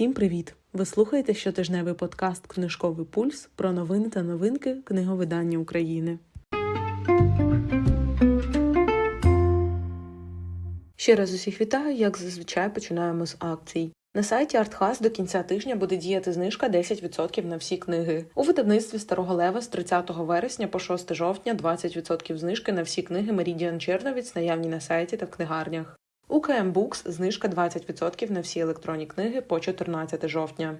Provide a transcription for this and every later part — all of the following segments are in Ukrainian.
Всім привіт! Ви слухаєте щотижневий подкаст Книжковий пульс про новини та новинки книговидання України. Ще раз усіх вітаю, як зазвичай починаємо з акцій. На сайті Артхас до кінця тижня буде діяти знижка 10% на всі книги. У видавництві Старого Лева з 30 вересня по 6 жовтня 20% знижки на всі книги Мерідіан Черновіць наявні на сайті та в книгарнях. У КМ знижка 20% на всі електронні книги по 14 жовтня.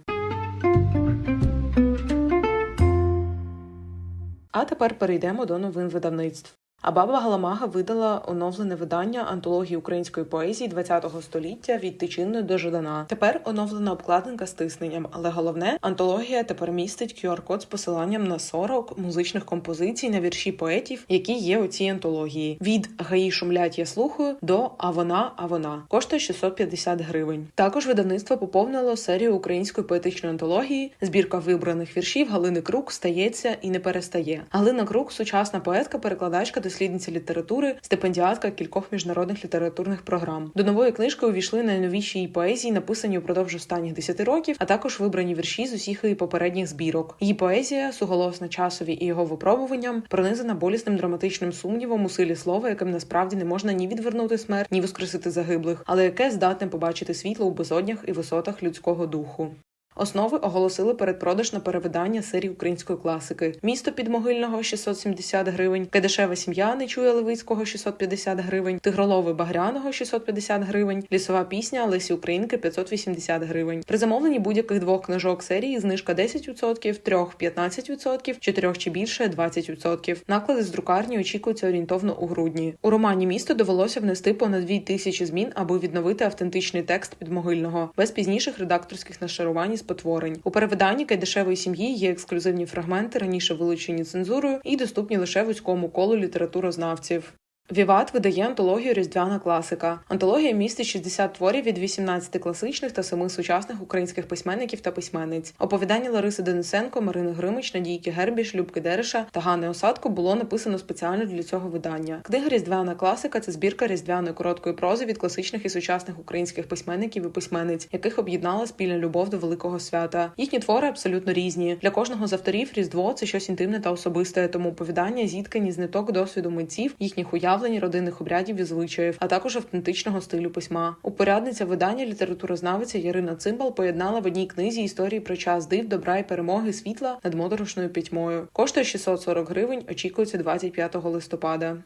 А тепер перейдемо до новин видавництв. А баба Галамага видала оновлене видання антології української поезії ХХ століття від Тичини до Жадана. Тепер оновлена обкладинка з тисненням, але головне, антологія тепер містить QR-код з посиланням на 40 музичних композицій на вірші поетів, які є у цій антології. Від Гаї шумлять я слухаю до А вона, а вона коштує 650 гривень. Також видавництво поповнило серію української поетичної антології. Збірка вибраних віршів Галини Крук стається і не перестає. Галина Крук сучасна поетка, перекладачка дослідниця літератури, стипендіатка кількох міжнародних літературних програм. До нової книжки увійшли найновіші її поезії, написані упродовж останніх 10 років, а також вибрані вірші з усіх її попередніх збірок. Її поезія, суголосна часові і його випробуванням, пронизана болісним драматичним сумнівом у силі слова, яким насправді не можна ні відвернути смерть, ні воскресити загиблих, але яке здатне побачити світло у безоднях і висотах людського духу. Основи оголосили передпродаж на перевидання серії української класики. Місто підмогильного 670 гривень, Кедешева сім'я Нечуя Левицького 650 гривень, Тигролови Багряного 650 гривень, лісова пісня Лесі Українки 580 гривень. При замовленні будь-яких двох книжок серії знижка 10%, трьох 15%, чотирьох чи більше 20%. Наклади з друкарні очікуються орієнтовно у грудні. У романі місто довелося внести понад 2 тисячі змін, аби відновити автентичний текст підмогильного без пізніших редакторських нашарувань спотворень. У перевиданні Кайдашевої сім'ї є ексклюзивні фрагменти, раніше вилучені цензурою, і доступні лише вузькому колу літературознавців. Віват видає антологію Різдвяна класика. Антологія містить 60 творів від 18 класичних та 7 сучасних українських письменників та письменниць. Оповідання Лариси Денисенко, Марини Гримич, Надійки Гербіш, Любки Дереша та Ганни Осадко було написано спеціально для цього видання. Книга Різдвяна класика це збірка різдвяної короткої прози від класичних і сучасних українських письменників і письменниць, яких об'єднала спільна любов до великого свята. Їхні твори абсолютно різні. Для кожного з авторів Різдво це щось інтимне та особисте, тому оповідання зіткані з ниток досвіду митців, їхніх уявлень родинних обрядів і звичаїв, а також автентичного стилю письма. Упорядниця видання літературознавиця Ярина Цимбал поєднала в одній книзі історії про час див, добра і перемоги світла над моторошною пітьмою. Коштує 640 гривень. Очікується 25 листопада.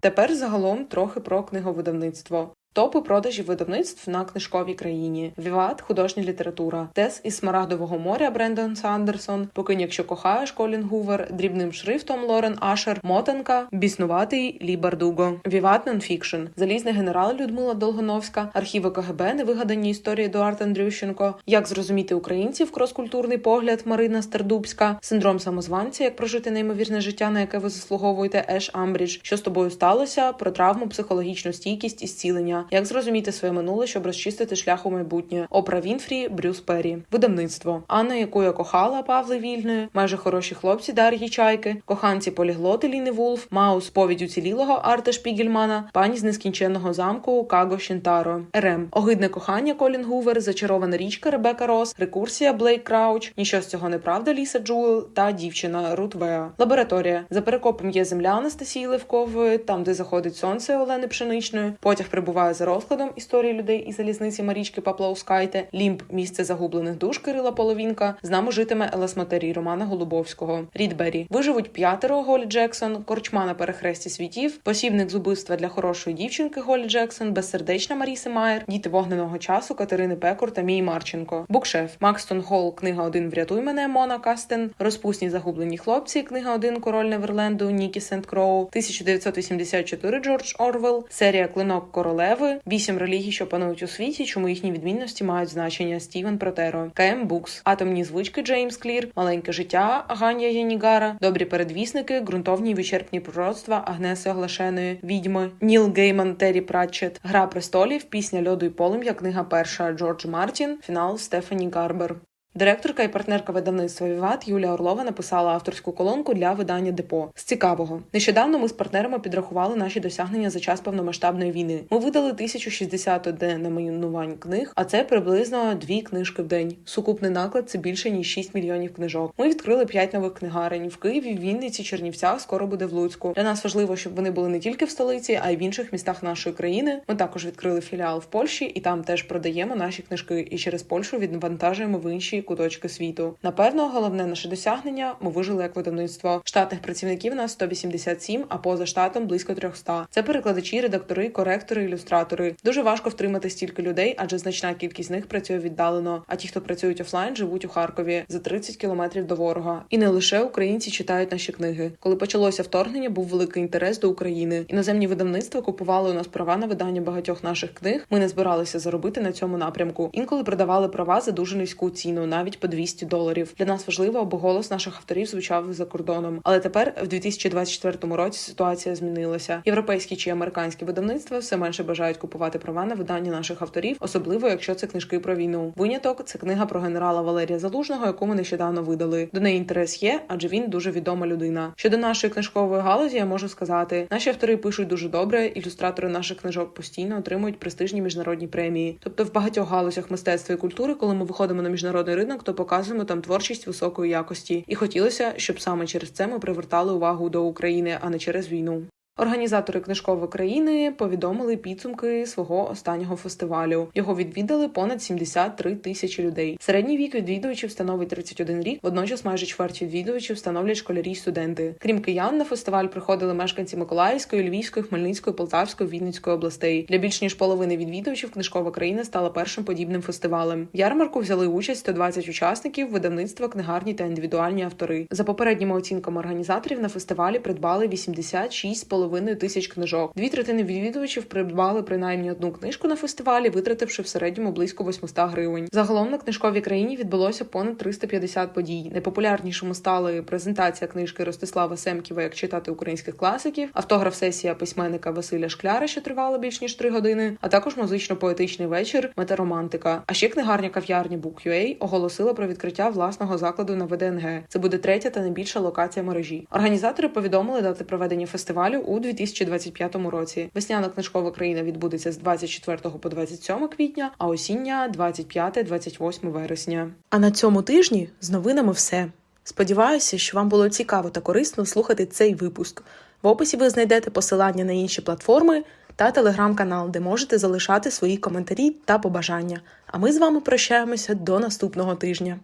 Тепер загалом трохи про книговидавництво. Топи продажів видавництв на книжковій країні. Віват, художня література, Тес із Смарагдового моря Брендон Сандерсон, Покинь, якщо кохаєш Колін Гувер, дрібним шрифтом Лорен Ашер, Мотанка, Біснуватий Лі Бардуго, Віват Нонфікшн, Залізний генерал Людмила Долгоновська, архіви КГБ, невигадані історії Едуард Андрющенко, Як зрозуміти українців, кроскультурний погляд Марина Стердубська, синдром самозванця, як прожити неймовірне життя, на яке ви заслуговуєте Еш Амбрідж, що з тобою сталося, про травму, психологічну стійкість і зцілення. Як зрозуміти своє минуле, щоб розчистити шлях у майбутнє? Опра Вінфрі, Брюс Перрі. видавництво. Анна, яку я кохала, Павли Вільною, майже хороші хлопці Дар'ї Чайки, коханці поліглоти Ліни Вулф, Маус, повідь уцілілого Арта Шпігельмана, пані з нескінченного замку Каго Шінтаро, РМ, огидне кохання Колін Гувер, зачарована річка Ребека Рос, рекурсія Блейк Крауч, ніщо з цього неправда. Ліса Джуел та дівчина Рут Веа. Лабораторія. За перекопом є земля Анастасії Левкової, там де заходить сонце Олени Пшеничної. Потяг прибуває за розкладом історії людей і залізниці Марічки Паплаускайте, Лімб місце загублених душ Кирила Половінка. З нами житиме Елес Матерій Романа Голубовського. Рідбері. Виживуть п'ятеро Голі Джексон, корчма на перехресті світів, посібник з убивства для хорошої дівчинки Голі Джексон, безсердечна Маріси Майер, діти вогненого часу Катерини Пекур та Мії Марченко. Букшеф. Макстон Холл, книга 1 Врятуй мене Мона Кастен, розпусні загублені хлопці, книга 1 Король Неверленду Нікі Сент Кроу, 1984 Джордж Орвел, серія Клинок королеви, вісім релігій, що панують у світі, чому їхні відмінності мають значення. Стівен Протеро, КМ Букс, атомні звички Джеймс Клір, маленьке життя Ганія Янігара, добрі передвісники, ґрунтовні й вичерпні пророцтва Агнеси Оглашеної, відьми, Ніл Гейман, Террі Пратчет, Гра престолів, пісня льоду і полум'я, книга перша. Джордж Мартін, фінал. Стефані Гарбер. Директорка і партнерка видавництва Віват Юлія Орлова написала авторську колонку для видання Депо. З цікавого нещодавно ми з партнерами підрахували наші досягнення за час повномасштабної війни. Ми видали 1061 номінувань книг, а це приблизно дві книжки в день. Сукупний наклад це більше ніж 6 мільйонів книжок. Ми відкрили 5 нових книгарень в Києві, Вінниці, Чернівцях. Скоро буде в Луцьку. Для нас важливо, щоб вони були не тільки в столиці, а й в інших містах нашої країни. Ми також відкрили філіал в Польщі, і там теж продаємо наші книжки. І через Польщу відвантажуємо в інші куточки світу. Напевно, головне наше досягнення ми вижили як видавництво. Штатних працівників нас 187, а поза штатом близько 300. Це перекладачі, редактори, коректори, ілюстратори. Дуже важко втримати стільки людей, адже значна кількість з них працює віддалено. А ті, хто працюють офлайн, живуть у Харкові за 30 кілометрів до ворога. І не лише українці читають наші книги. Коли почалося вторгнення, був великий інтерес до України. Іноземні видавництва купували у нас права на видання багатьох наших книг. Ми не збиралися заробити на цьому напрямку. Інколи продавали права за дуже низьку ціну, навіть по 200 доларів. Для нас важливо, аби голос наших авторів звучав за кордоном. Але тепер, в 2024 році, ситуація змінилася. Європейські чи американські видавництва все менше бажають купувати права на видання наших авторів, особливо якщо це книжки про війну. Виняток це книга про генерала Валерія Залужного, яку ми нещодавно видали. До неї інтерес є, адже він дуже відома людина. Щодо нашої книжкової галузі, я можу сказати, наші автори пишуть дуже добре. Ілюстратори наших книжок постійно отримують престижні міжнародні премії. Тобто, в багатьох галузях мистецтва і культури, коли ми виходимо на міжнародний ринок, то показуємо там творчість високої якості. І хотілося, щоб саме через це ми привертали увагу до України, а не через війну. Організатори книжкової країни повідомили підсумки свого останнього фестивалю. Його відвідали понад 73 тисячі людей. Середній вік відвідувачів становить 31 рік. Водночас майже чверть відвідувачів становлять школярі й студенти. Крім киян, на фестиваль приходили мешканці Миколаївської, Львівської, Хмельницької, Полтавської, Вінницької областей. Для більш ніж половини відвідувачів книжкова країна стала першим подібним фестивалем. В ярмарку взяли участь 120 учасників, видавництва, книгарні та індивідуальні автори. За попередніми оцінками організаторів на фестивалі придбали 86,5 тисяч книжок. Дві третини відвідувачів придбали принаймні одну книжку на фестивалі, витративши в середньому близько 800 гривень. Загалом на книжковій країні відбулося понад 350 подій. Найпопулярнішими стали презентація книжки Ростислава Семківа як читати українських класиків, автограф сесія письменника Василя Шкляра, що тривала більш ніж 3 години, а також музично-поетичний вечір Метаромантика. А ще книгарня кав'ярні Book.ua оголосила про відкриття власного закладу на ВДНГ. Це буде третя та найбільша локація мережі. Організатори повідомили дати проведення фестивалю у 2025 році. Весняна книжкова країна відбудеться з 24 по 27 квітня, а осіння 25-28 вересня. А на цьому тижні з новинами все. Сподіваюся, що вам було цікаво та корисно слухати цей випуск. В описі ви знайдете посилання на інші платформи та телеграм-канал, де можете залишати свої коментарі та побажання. А ми з вами прощаємося до наступного тижня.